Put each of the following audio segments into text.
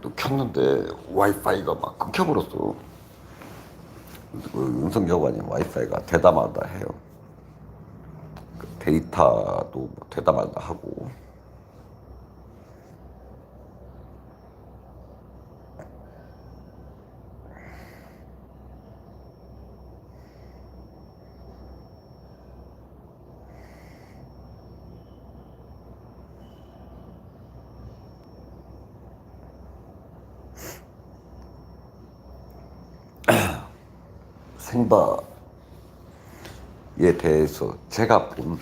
또 켰는데 와이파이가 막 끊겨버렸어. 그 음성 여관이 와이파이가 대담하다 해요. 그 데이터도 뭐 대담하다 하고. 생바에 대해서 제가 본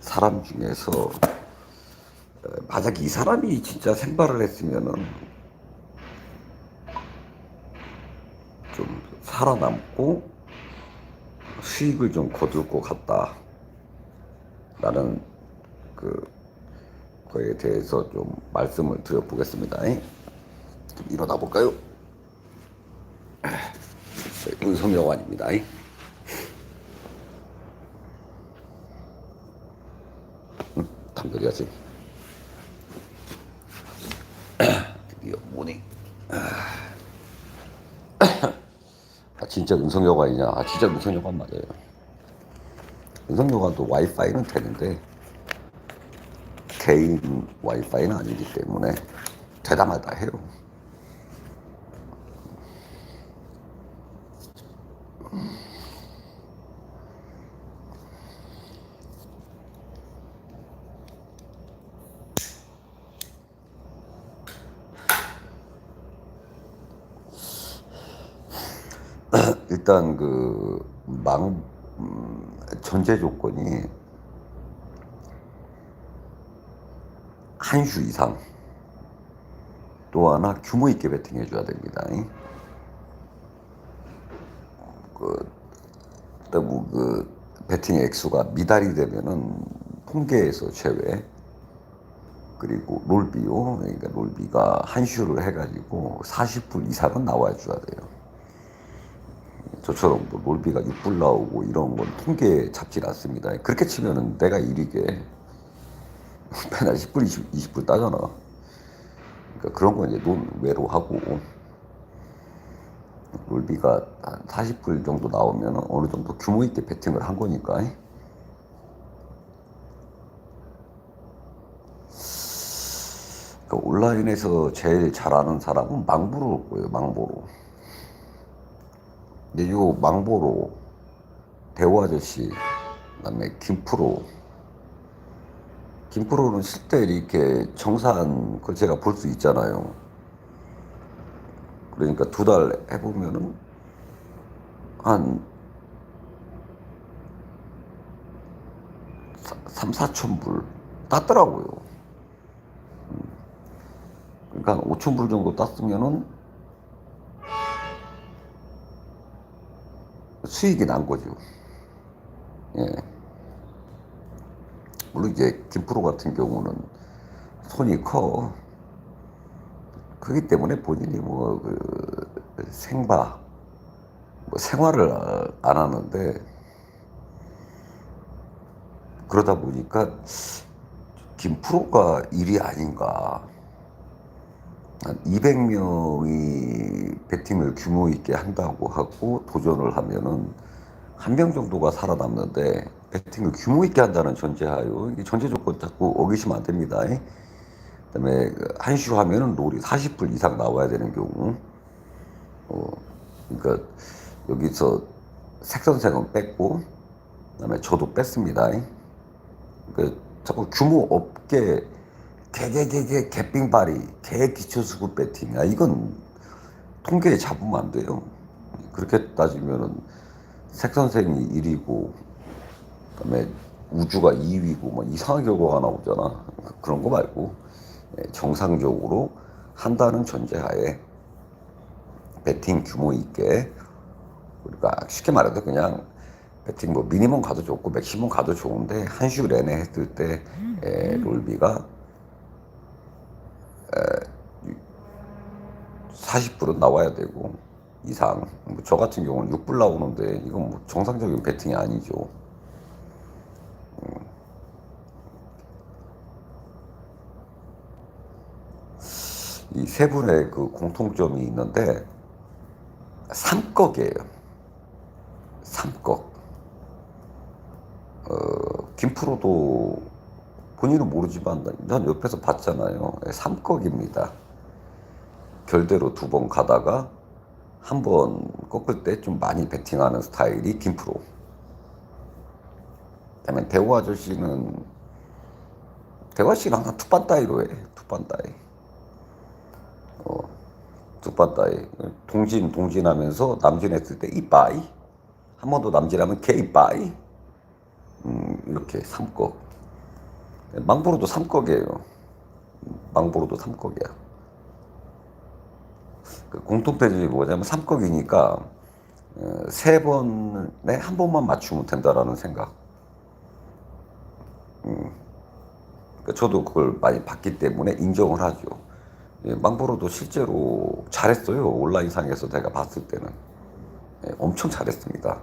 사람 중에서 어, 만약 이 사람이 진짜 생바를 했으면은 좀 살아남고 수익을 좀 거둘 것 같다. 라는 그 거에 대해서 좀 말씀을 드려보겠습니다. 좀 일어나 볼까요? 은성여관입니다. 응, 담배야지. 드디어 모닝. 아 진짜 은성여관이냐? 아 진짜 은성여관 맞아요. 은성여관도 와이파이는 되는데 개인 와이파이는 아니기 때문에 대담하다 해요. 일단 그망 음, 전제 조건이 한슈 이상 또 하나 규모 있게 베팅해 줘야 됩니다. 그 너무 그 베팅 액수가 미달이 되면은 통계에서 제외 그리고 롤비요 그러니까 롤비가 한 슈를 해가지고 40불 이상은 나와 줘야 돼요. 저처럼 뭐 놀비가 6불 나오고 이런 건 통계에 잡질 않습니다. 그렇게 치면은 내가 이리게 맨날 10불, 20, 20불 따잖아. 그러니까 그런 건 이제 논외로 하고 놀비가 한 40불 정도 나오면 어느 정도 규모 있게 배팅을 한 거니까. 그러니까 온라인에서 제일 잘하는 사람은 망보로일 거예요, 망보로. 근데 요 망보로 대호 아저씨 그다음에 김프로 김프로는 실제 이렇게 정산 걸 제가 볼 수 있잖아요. 그러니까 두 달 해보면은 한 3, 4천 불 땄더라고요. 음. 그러니까 5천 불 정도 땄으면은 수익이 난 거죠. 예. 물론 이제 김프로 같은 경우는 손이 커. 그렇기 때문에 본인이 뭐 그 생바 뭐 생활을 안 하는데 그러다 보니까 김프로가 일이 아닌가. 한 200명이 배팅을 규모 있게 한다고 하고 도전을 하면은 한 명 정도가 살아남는데 배팅을 규모 있게 한다는 전제하요. 이게 전제 조건 자꾸 어기시면 안 됩니다. 그다음에 그 한슈 하면은 롤이 40불 이상 나와야 되는 경우. 어, 그러니까 여기서 색 선생은 뺐고 그다음에 저도 뺐습니다. 그 자꾸 규모 없게 개개개개 개삥바리 개 기초수급 배팅 아 이건 통계에 잡으면 안 돼요. 그렇게 따지면은 색 선생이 1위고 그다음에 우주가 2위고 뭐 이상한 결과가 나오잖아. 그런 거 말고 예, 정상적으로 한다는 전제하에 배팅 규모 있게 그러니까 쉽게 말해도 그냥 배팅 뭐 미니멈 가도 좋고 맥시멈 가도 좋은데 한슈 내내 했을 때 에, 롤비가 40불은 나와야 되고 이상 뭐저 같은 경우는 6불 나오는데 이건 뭐 정상적인 배팅이 아니죠. 음. 이세 분의 그 공통점이 있는데 삼꺽이에요. 삼꺽. 어, 김프로도 본인은 모르지만 난 옆에서 봤잖아요. 예, 삼꺽입니다. 결대로 두 번 가다가 한 번 꺾을 때 좀 많이 배팅하는 스타일이 김프로. 그다음에 대호 아저씨는 대호 아저씨는 항상 투판 따위로 해. 투판 따위. 어, 투판 따위. 동진 동진하면서 남진했을 때 이빠이. 한 번 더 남진하면 개이빠이. 음, 이렇게 삼꺽. 망보로도 삼꺽이에요. 망보로도 삼꺽이야. 그 공통점이 뭐냐면 삼꺽이니까 어, 세 번에 한 번만 맞추면 된다라는 생각. 그러니까 저도 그걸 많이 봤기 때문에 인정을 하죠. 예, 망보로도 실제로 잘했어요. 온라인상에서 제가 봤을 때는. 예, 엄청 잘했습니다.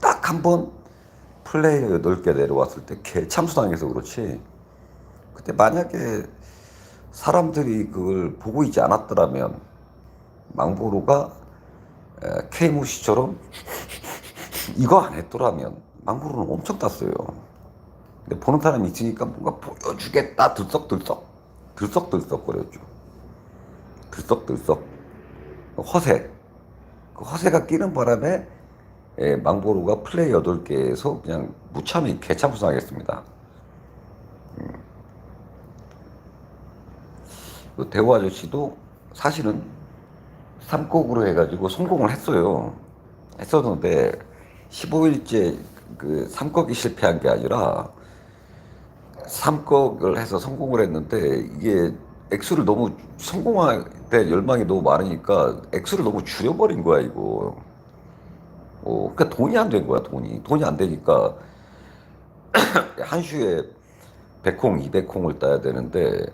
딱 한 번 플레이어 8개 내려왔을 때개 참수당해서 그렇지. 그때 만약에 사람들이 그걸 보고 있지 않았더라면 망보로가 케이모시처럼 이거 안 했더라면 망보로는 엄청 땄어요. 근데 보는 사람이 있으니까 뭔가 보여주겠다 들썩들썩 들썩들썩 거렸죠. 들썩들썩 허세 그 허세가 끼는 바람에 예, 망보로가 플레이 8개에서 그냥 무참히 개참수당했습니다. 그 대호 아저씨도 사실은 삼곡으로 해가지고 성공을 했어요. 했었는데 15일째 그 삼곡이 실패한 게 아니라 삼곡을 해서 성공을 했는데 이게 액수를 너무 성공할 때 열망이 너무 많으니까 액수를 너무 줄여버린 거야 이거. 어, 그러니까 돈이 안 된 거야 돈이. 돈이 안 되니까 한 슈에 100콩, 200콩을 따야 되는데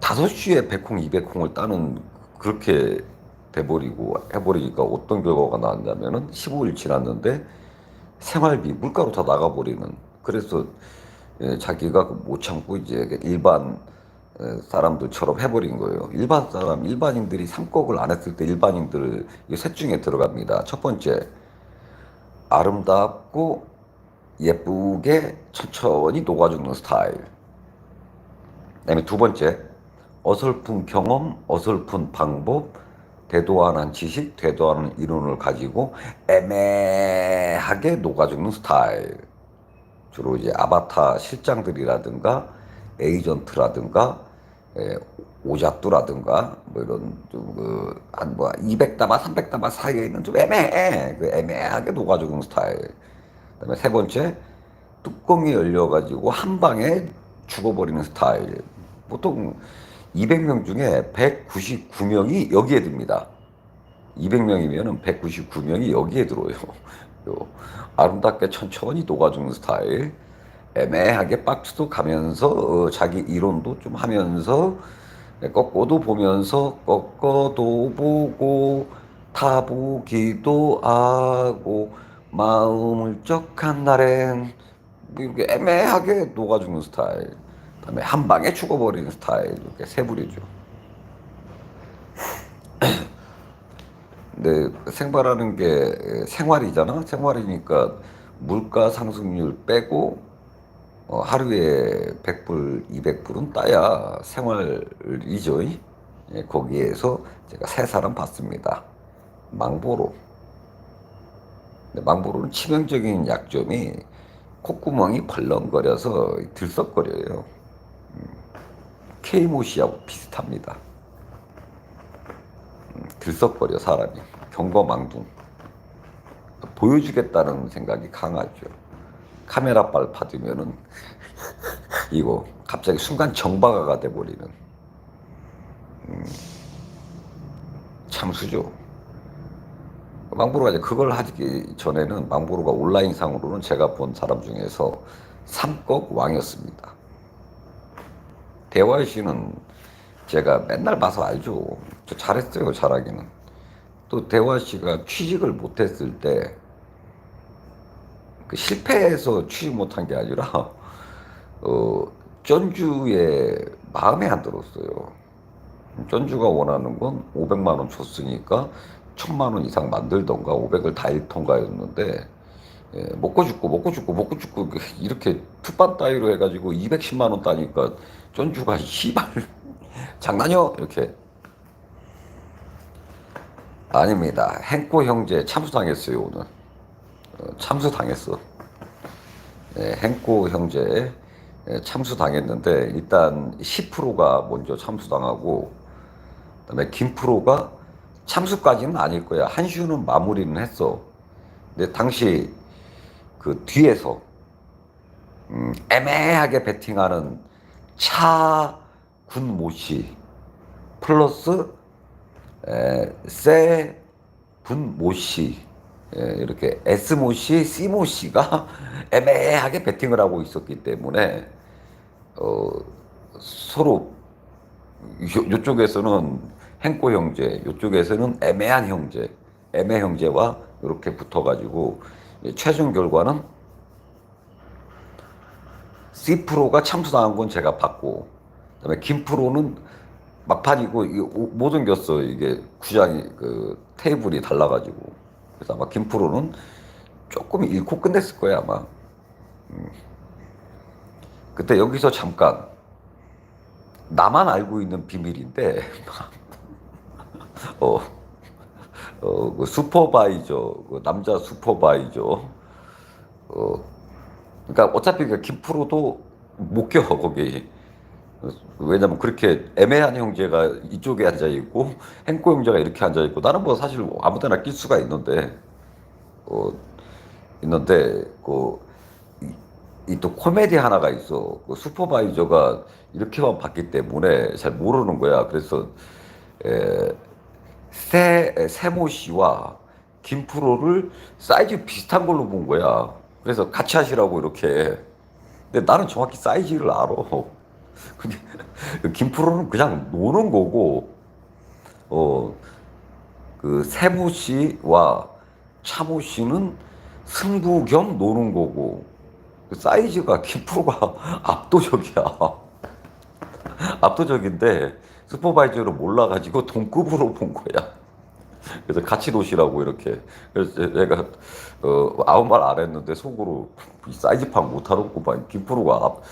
다섯 시에 100콩, 200콩을 따는 그렇게 돼버리고 해버리니까 어떤 결과가 나왔냐면은 15일 지났는데 생활비, 물가로 다 나가버리는. 그래서 예, 자기가 못 참고 이제 일반 예, 사람들처럼 해버린 거예요. 일반 사람, 일반인들이 삼곡을 안 했을 때 일반인들 셋 중에 들어갑니다. 첫 번째, 아름답고 예쁘게 천천히 녹아주는 스타일. 그다음에 두 번째, 어설픈 경험, 어설픈 방법, 대도안한 지식, 대도안한 이론을 가지고 애매하게 녹아주는 스타일. 주로 이제 아바타 실장들이라든가 에이전트라든가 에, 오작두라든가 뭐 이런 좀그한뭐 200다마 300다마 사이에 있는 좀 애매해 그 애매하게 녹아주는 스타일. 그다음에 세 번째 뚜껑이 열려가지고 한 방에 죽어버리는 스타일. 보통 200명 중에 199명이 여기에 듭니다. 200명이면 199명이 여기에 들어요. 요 아름답게 천천히 녹아주는 스타일. 애매하게 박스도 가면서 어, 자기 이론도 좀 하면서 네, 꺾어도 보면서 꺾어도 보고 타보기도 하고 마음을 쩍한 날엔 뭐 이렇게 애매하게 녹아주는 스타일. 그다음에 한 방에 죽어버리는 스타일 이렇게 세 부류죠. 근데 생활하는 게 생활이잖아. 생활이니까 물가 상승률 빼고 어, 하루에 100불, 200불은 따야 생활이죠. 예, 거기에서 제가 세 사람 봤습니다. 망보로. 망보로는 치명적인 약점이 콧구멍이 벌렁거려서 들썩거려요. 케이모시하고 비슷합니다. 음, 들썩거려 사람이 경거망둥 보여주겠다는 생각이 강하죠. 카메라 빨 받으면은 이거 갑자기 순간 정박아가 돼버리는 음, 참수죠. 망보로가 이제 그걸 하기 전에는 망보로가 온라인상으로는 제가 본 사람 중에서 삼꺽 왕이었습니다. 대화의 씨는 제가 맨날 봐서 알죠. 저 잘했어요, 잘하기는. 또 대화 씨가 취직을 못했을 때, 그 실패해서 취직 못한 게 아니라, 어, 전주에 마음에 안 들었어요. 전주가 원하는 건 500만 원 줬으니까 1000만 원 이상 만들던가 500을 다 잃던가였는데 예, 먹고 죽고 먹고 죽고 먹고 죽고 이렇게 투판 따위로 해가지고 210만 원 따니까 전주가 씨발 장난이요 이렇게 아닙니다. 행코 형제 참수당했어요 오늘 어, 참수 당했어. 예, 행코 형제 예, 참수 당했는데 일단 10%가 먼저 참수 당하고 그다음에 김프로가 참수까지는 아닐 거야. 한슈는 마무리는 했어. 근데 당시 그 뒤에서 음, 애매하게 배팅하는 차군 모씨 플러스 에, 세군 모씨 예, 이렇게 S 모 씨, C 모 씨가 애매하게 배팅을 하고 있었기 때문에 어, 서로 요, 요쪽에서는 행코 형제, 요쪽에서는 애매한 형제, 애매 형제와 이렇게 붙어가지고 이 최종 결과는 C 프로가 참수당한 건 제가 봤고, 그다음에 김 프로는 막판이고 이게 오- 못 옮겼어 이게 구장이 그 테이블이 달라가지고 그래서 아마 김 프로는 조금 잃고 끝냈을 거야 아마. 음. 그때 여기서 잠깐 나만 알고 있는 비밀인데 어, 어, 그 슈퍼바이저, 그 남자 슈퍼바이저, 어, 그러니까 어차피 그 김프로도 못 껴, 거기. 왜냐면 그렇게 애매한 형제가 이쪽에 앉아 있고, 행코 형제가 이렇게 앉아 있고, 나는 뭐 사실 아무 데나 낄 수가 있는데, 어, 있는데, 그, 이또 코미디 하나가 있어. 그 슈퍼바이저가 이렇게만 봤기 때문에 잘 모르는 거야. 그래서, 에, 세, 세모 씨와 김프로를 사이즈 비슷한 걸로 본 거야. 그래서 같이 하시라고 이렇게. 근데 나는 정확히 사이즈를 알아. 근데 김프로는 그냥 노는 거고, 어, 그 세모 씨와 차모 씨는 승부 겸 노는 거고, 그 사이즈가 김프로가 압도적이야. 압도적인데 슈퍼바이저를 몰라가지고 동급으로 본 거야. 그래서 같이 노시라고 이렇게. 그래서 내가 어, 아무 말 안 했는데 속으로 이 사이즈 파악 못하는구만. 김프로가 앞.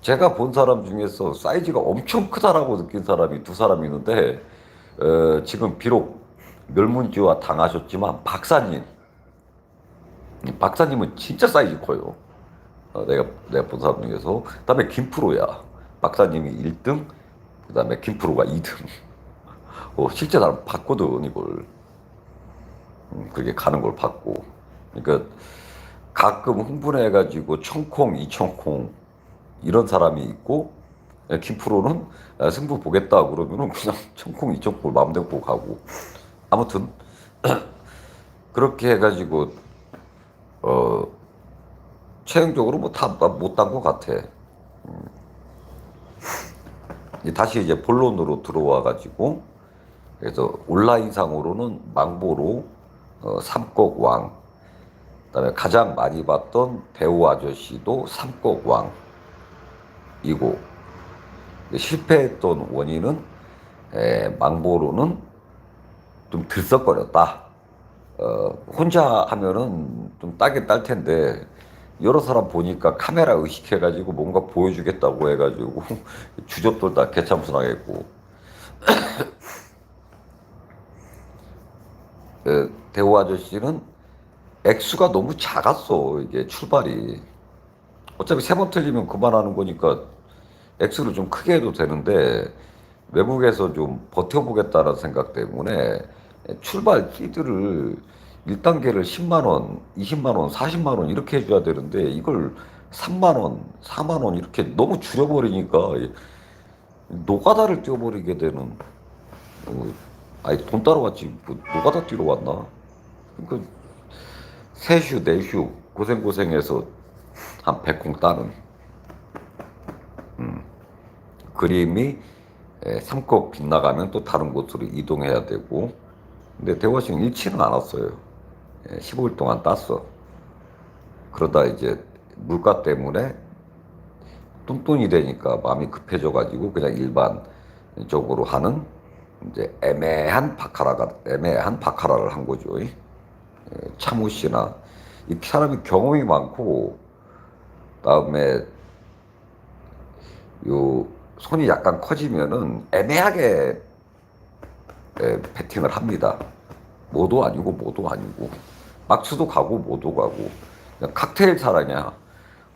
제가 본 사람 중에서 사이즈가 엄청 크다라고 느낀 사람이 두 사람이 있는데 어, 지금 비록 멸문지와 당하셨지만 박사님 박사님은 진짜 사이즈 커요. 어, 내가 내가 본 사람 중에서 그다음에 김프로야. 박사님이 1등, 그다음에 김프로가 2등. 어, 실제 나는 봤거든 이걸. 음, 그게 가는 걸 봤고. 그러니까 가끔 흥분해가지고 청콩, 이청콩 이런 사람이 있고 예, 김프로는 아, 승부 보겠다 그러면은 그냥 청콩, 이청콩을 마음대로 보고 가고. 아무튼 그렇게 해가지고 어. 최종적으로 뭐 다 못딴 것 같아. 음. 다시 이제 본론으로 들어와 가지고 그래서 온라인상으로는 망보로 어, 삼국 왕, 그다음에 가장 많이 봤던 배우 아저씨도 삼국 왕 이고 실패했던 원인은 에, 망보로는 좀 들썩거렸다. 어, 혼자 하면은 좀 따긴 딸 텐데 여러 사람 보니까 카메라 의식해가지고 뭔가 보여주겠다고 해가지고 주접들 다 개참수당했고 그 대호 아저씨는 액수가 너무 작았어 이게 출발이 어차피 세 번 틀리면 그만하는 거니까 액수를 좀 크게 해도 되는데 외국에서 좀 버텨보겠다는 생각 때문에 출발 피드를 1단계를 10만 원, 20만 원, 40만 원 이렇게 해줘야 되는데 이걸 3만 원, 4만 원 이렇게 너무 줄여버리니까 노가다를 뛰어버리게 되는 어, 아니 돈 따러 왔지 뭐 노가다 뛰러 왔나? 그러니까 세슈, 네슈 고생 고생해서 한 100콩 따는 음, 그림이 에, 삼kop 빗나가면 또 다른 곳으로 이동해야 되고 근데 대화식 잃지는 않았어요. 예, 15일 동안 땄어. 그러다 이제 물가 때문에 뚱뚱이 되니까 마음이 급해져가지고 그냥 일반적으로 하는 이제 애매한 바카라가 애매한 바카라를 한 거죠. 예, 차무 씨나 이 사람이 경험이 많고 다음에 요 손이 약간 커지면은 애매하게 에, 배팅을 합니다. 뭐도 아니고 뭐도 아니고 막수도 가고 뭐도 가고 칵테일 사랑이야.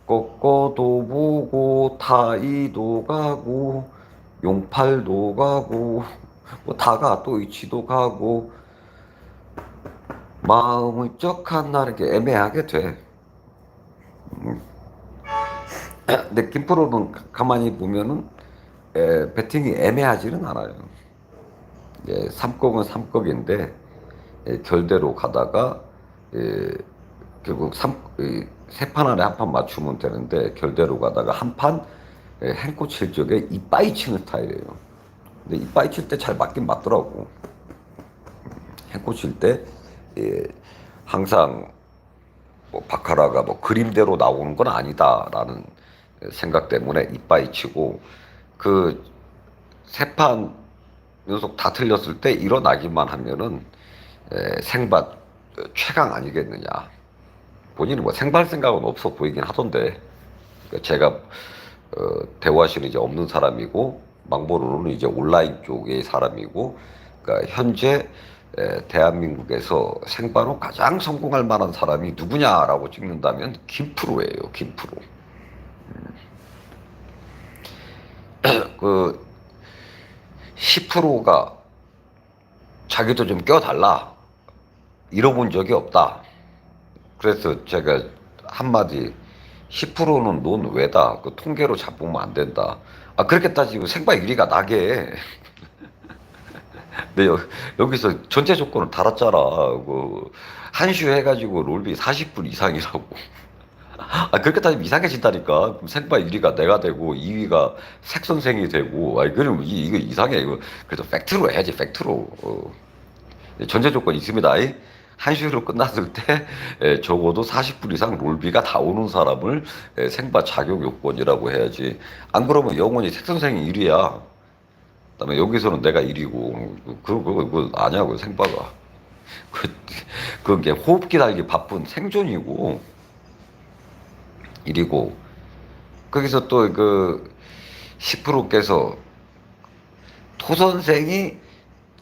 꼬꼬도 보고 타이도 가고 용팔도 가고 뭐 다가 또 이치도 가고 마음을 쩍한 날 이렇게 애매하게 돼. 음. 근데 김프로는 가- 가만히 보면은 에, 배팅이 애매하지는 않아요. 예, 삼곡은 삼곡인데 예, 결대로 가다가 예, 결국 삼, 세판 안에 한 판 맞추면 되는데 결대로 가다가 한판 예, 행코 칠 적에 이빠이 치는 스타일이에요. 근데 이빠이 칠 때 잘 맞긴 맞더라고. 행코 칠때 예, 항상 뭐 바카라가 뭐 그림대로 나오는 건 아니다라는 생각 때문에 이빠이 치고 그 세 판 연속 다 틀렸을 때 일어나기만 하면은 에, 생밭 최강 아니겠느냐. 본인은 뭐 생발 생각은 없어 보이긴 하던데 그러니까 제가 어, 대화실에 이제 없는 사람이고 망보로는 이제 온라인 쪽의 사람이고 그러니까 현재 에, 대한민국에서 생바로 가장 성공할 만한 사람이 누구냐라고 찍는다면 김프로예요. 김프로. 그 10%가 자기도 좀 껴달라 잃어본 적이 없다. 그래서 제가 한마디 10%는 넌 왜다? 그 통계로 잡으면 안 된다. 아 그렇게 따지고 생방 1위가 나게. 근데 여, 여기서 전제 조건을 달았잖아. 그 한슈 해가지고 롤비 40분 이상이라고. 아 그렇게 따지면 이상해진다니까. 그럼 생방 1위가 내가 되고 2위가 색 선생이 되고. 아 이거는 이, 이거 이상해. 이거 그래도 팩트로 해야지 팩트로. 어. 전제 조건이 있습니다. 이 한시로 끝났을 때 에, 적어도 40분 이상 롤비가 다 오는 사람을 에, 생바 자격 요건이라고 해야지. 안 그러면 영원히 색 선생이 1위야. 그다음에 여기서는 내가 1위고 그거 그거 그거 아냐고 생바가. 그 그게 호흡기 달기 바쁜 생존이고 1위고 거기서 또그 10%께서 토 선생이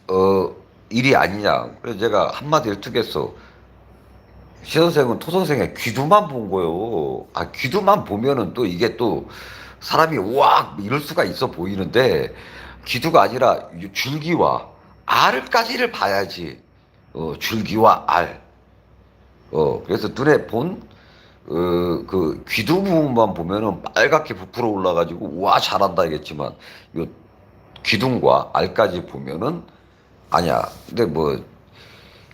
어 일이 아니냐. 그래서 제가 한마디를 투겠어. 시 선생은 토 선생의 귀두만 본 거요. 아, 귀두만 보면은 또 이게 또 사람이 와 이럴 수가 있어 보이는데 귀두가 아니라 줄기와 알까지를 봐야지. 어, 줄기와 알. 어, 그래서 눈에 본, 어, 그 귀두 부분만 보면은 빨갛게 부풀어 올라가지고 와 잘한다 하겠지만 요 귀둥과 알까지 보면은 아니야. 근데 뭐,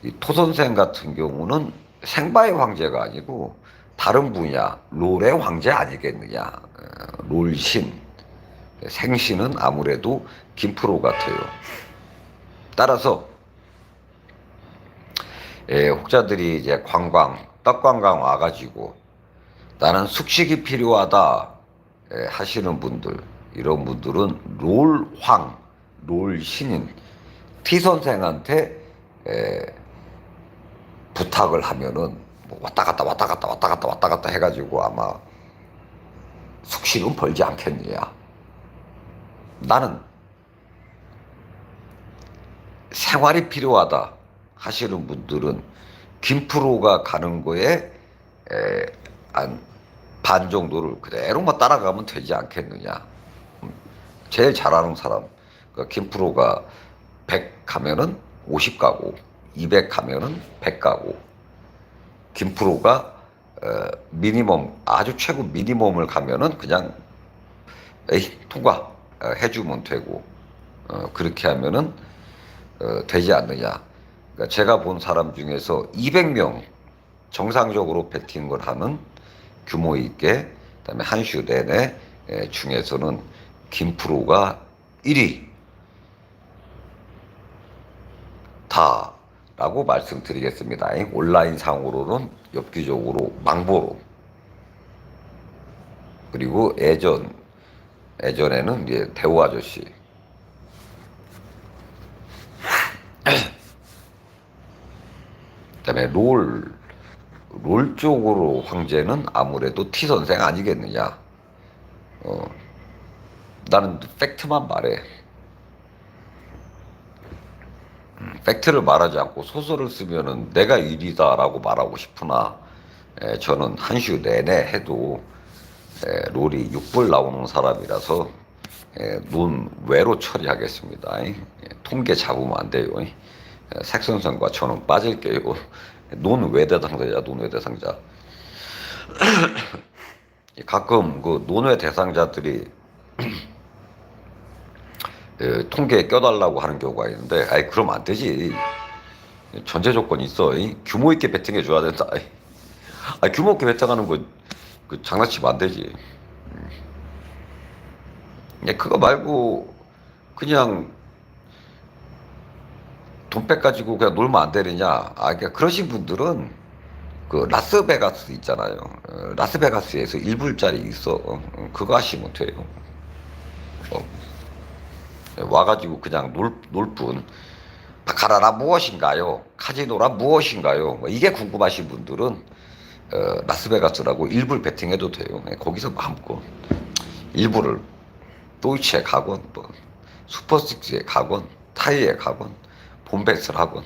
이 토선생 같은 경우는 생바의 황제가 아니고 다른 분야, 롤의 황제 아니겠느냐. 어, 롤신. 생신은 아무래도 김프로 같아요. 따라서, 예, 혹자들이 이제 관광, 떡관광 와가지고 나는 숙식이 필요하다 예, 하시는 분들, 이런 분들은 롤황, 롤신인, T 선생한테 에, 부탁을 하면은 뭐 왔다 갔다 왔다 갔다 왔다 갔다 왔다 갔다 해가지고 아마 숙식은 벌지 않겠느냐. 나는 생활이 필요하다 하시는 분들은 김프로가 가는 거에 에, 한 반 정도를 그대로만 따라가면 되지 않겠느냐. 음, 제일 잘하는 사람, 그 김프로가 100 가면은 50 가고 200 가면은 100 가고 김프로가 어, 미니멈 아주 최고 미니멈을 가면은 그냥 에이 통과 어, 해주면 되고 어, 그렇게 하면은 어, 되지 않느냐. 그러니까 제가 본 사람 중에서 200명 정상적으로 배팅을 하는 규모 있게 그다음에 한 슈 내내 에, 중에서는 김프로가 1위 다라고 말씀드리겠습니다. 온라인 상으로는 엽기적으로 망보로 그리고 예전 예전에는 이제 대우 아저씨. 그다음에 롤, 롤 쪽으로 황제는 아무래도 T 선생 아니겠느냐. 어, 나는 팩트만 말해. 음, 팩트를 말하지 않고 소설을 쓰면은 내가 일이다라고 말하고 싶으나 에, 저는 한슈 내내 해도 에, 롤이 6불 나오는 사람이라서 에, 논 외로 처리하겠습니다. 에, 통계 잡으면 안 돼요. 에, 색선생과 저는 빠질게요. 논 외대 상자야, 논외 대상자. 가끔 그 논외 대상자들이 에, 통계에 껴달라고 하는 경우가 있는데, 아이 그럼 안 되지. 전제 조건이 있어. 이. 규모 있게 배팅해 줘야 된다. 아 규모 있게 배팅하는 거 그 장난치면 안 되지. 음. 예, 그거 말고 그냥 돈 빼가지고 그냥 놀면 안 되느냐? 아, 그러니까 그러신 분들은 그 라스베가스 있잖아요. 어, 라스베가스에서 1불짜리 있어. 어, 그거 하시면 돼요. 어. 와가지고 그냥 놀, 놀 뿐. 바카라라 무엇인가요? 카지노라 무엇인가요? 뭐 이게 궁금하신 분들은 어, 라스베가스라고 일불 베팅해도 돼요. 네, 거기서 마음껏 일부를 도이치에 가건, 뭐 슈퍼식스에 가건, 타이에 가건, 봄베스를 하건,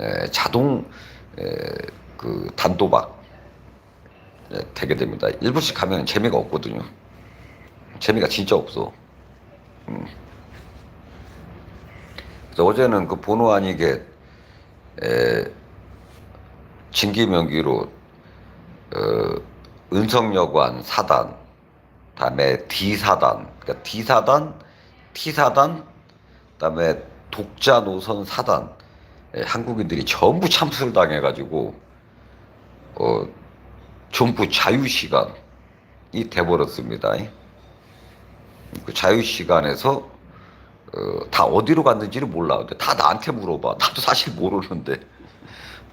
에, 자동 에, 그 단도박 에, 되게 됩니다. 일부씩 하면 재미가 없거든요. 재미가 진짜 없어. 음. 그래서 어제는 그 번호 아니게 에, 진기명기로 어, 은성여관 사단, 다음에 D 사단, 그러니까 D 사단, T 사단, 그다음에 독자 노선 사단, 예, 한국인들이 전부 참수를 당해가지고 어, 전부 자유 시간이 돼버렸습니다. 그 자유 시간에서 어, 다 어디로 갔는지를 몰라. 근데 다 나한테 물어봐. 나도 사실 모르는데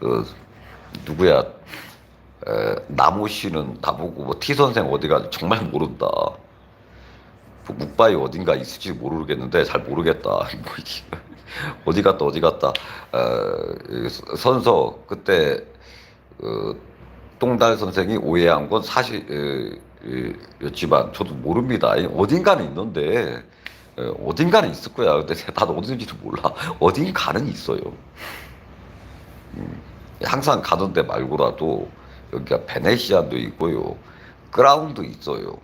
어, 누구야? 에, 나무 씨는 나보고 뭐 T 선생 어디 가 정말 모른다. 뭐 묵바이 어딘가 있을지 모르겠는데 잘 모르겠다. 뭐 이게 어디 갔다 어디 갔다. 에, 선서 그때 어, 똥달 선생이 오해한 건 사실이었지만 저도 모릅니다. 어딘가는 있는데 에, 어딘가는 있을 거야. 근데 나도 어딘지도 몰라. 어딘가는 있어요. 음, 항상 가던 데 말고라도 여기가 베네시안도 있고요. 크라운도 있어요.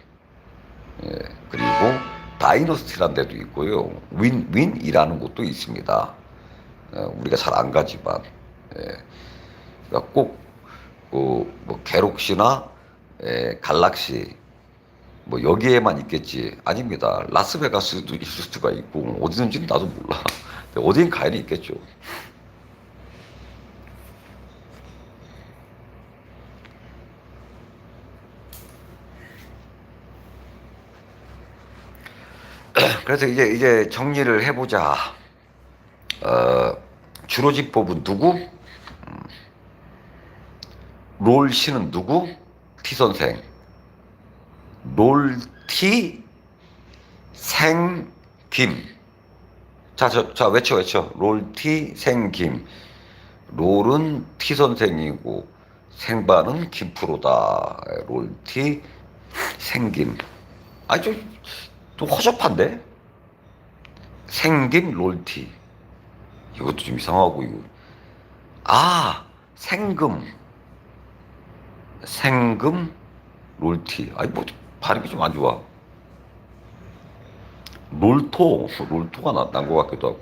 예, 그리고 다이너스티라는 데도 있고요. 윈, 윈이라는 곳도 있습니다. 예, 우리가 잘 안 가지만. 예, 그러니까 꼭, 그, 뭐, 게록시나, 예, 갈락시, 뭐, 여기에만 있겠지. 아닙니다. 라스베가스도 있을 수가 있고, 어디든지 나도 몰라. 어딘 가야 있겠죠. 그래서 이제 이제 정리를 해보자. 어, 주로집법은 누구? 음. 롤 씨는 누구? T 선생. 롤 티 생 김. 자, 저, 자, 외쳐, 외쳐. 롤 티 생 김. 롤은 T 선생이고, 생반은 김프로다. 롤티 생김. 아, 좀, 좀 허접한데? 생김 롤티. 이것도 좀 이상하고, 이거. 아, 생금. 생금 롤티. 아니, 뭐, 발음이 좀 안 좋아. 롤토. 롤토가 난 것 같기도 하고.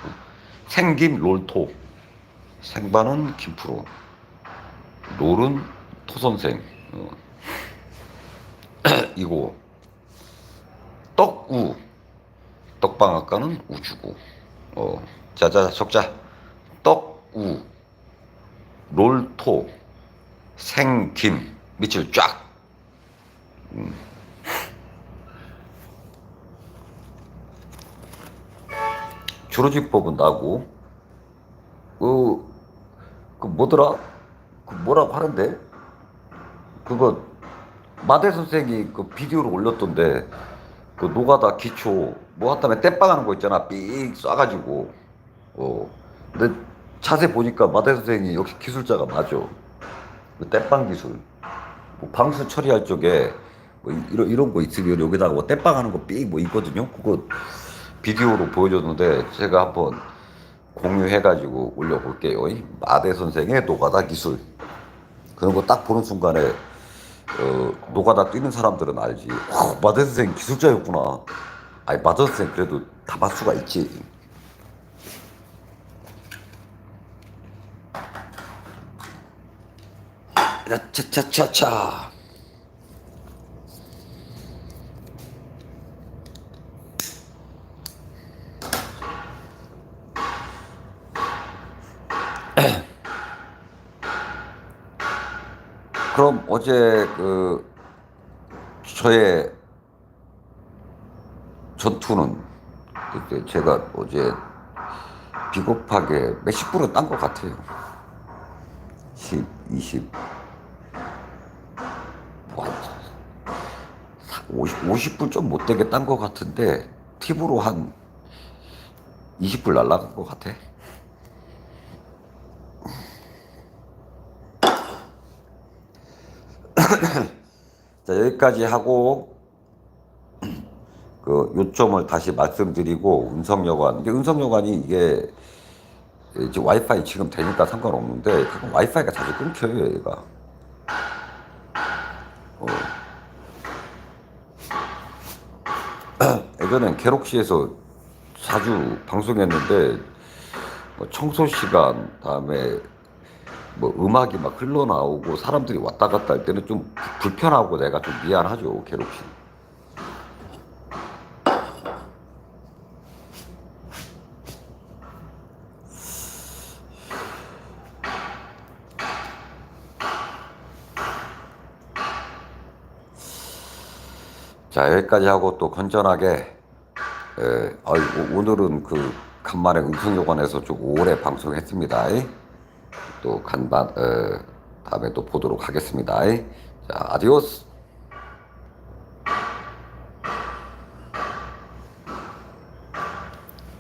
생김 롤토. 생반은 김프로. 롤은 토선생. 어. 이거. 떡우. 떡방앗간은 우주고. 어. 자자 적자. 떡우. 롤토. 생김. 밑을 쫙. 음. 주로집법은 나고. 그, 그 뭐더라? 그 뭐라고 하는데? 그거 마대 선생이 그 비디오를 올렸던데 그 노가다 기초 뭐 하다면 땜빵 하는 거 있잖아. 삑 쏴가지고. 어. 근데 자세히 보니까 마대 선생이 역시 기술자가 맞아. 그 땜빵 기술. 뭐 방수 처리할 적에 뭐 이- 이런 이런 거 있으면 여기다가 뭐 땜빵 하는 거 삑 뭐 있거든요. 그거 비디오로 보여줬는데 제가 한번 공유해가지고 올려볼게요. 이 마대 선생의 노가다 기술. 그런 거 딱 보는 순간에 어, 노가다 뛰는 사람들은 알지. 와, 마대 선생 기술자였구나. 아니 마대 선생 그래도 다 맞수가 있지. 차차차차. 그럼 어제 그 저의 전투는 그때 제가 어제 비겁하게 몇십 프로 딴 것 같아요. 10, 20, 뭐, 한 50, 50불 좀 못 되게 딴 것 같은데 팁으로 한 20불 날라간 것 같아. 자, 여기까지 하고 그 요점을 다시 말씀드리고 운성여관 이게 운성여관이 이게 이제 와이파이 지금 되니까 상관없는데 가끔 와이파이가 자주 끊겨요 얘가 어. 예전엔 게록시에서 자주 방송했는데 뭐 청소 시간 다음에 뭐 음악이 막 흘러나오고 사람들이 왔다 갔다 할 때는 좀 부- 불편하고 내가 좀 미안하죠 게록시 자 여기까지 하고 또 건전하게 에, 아이, 오- 오늘은 그 간만에 음성요관에서 좀 오래 방송했습니다 또 간반 에, 다음에 또 보도록 하겠습니다. 자 아디오스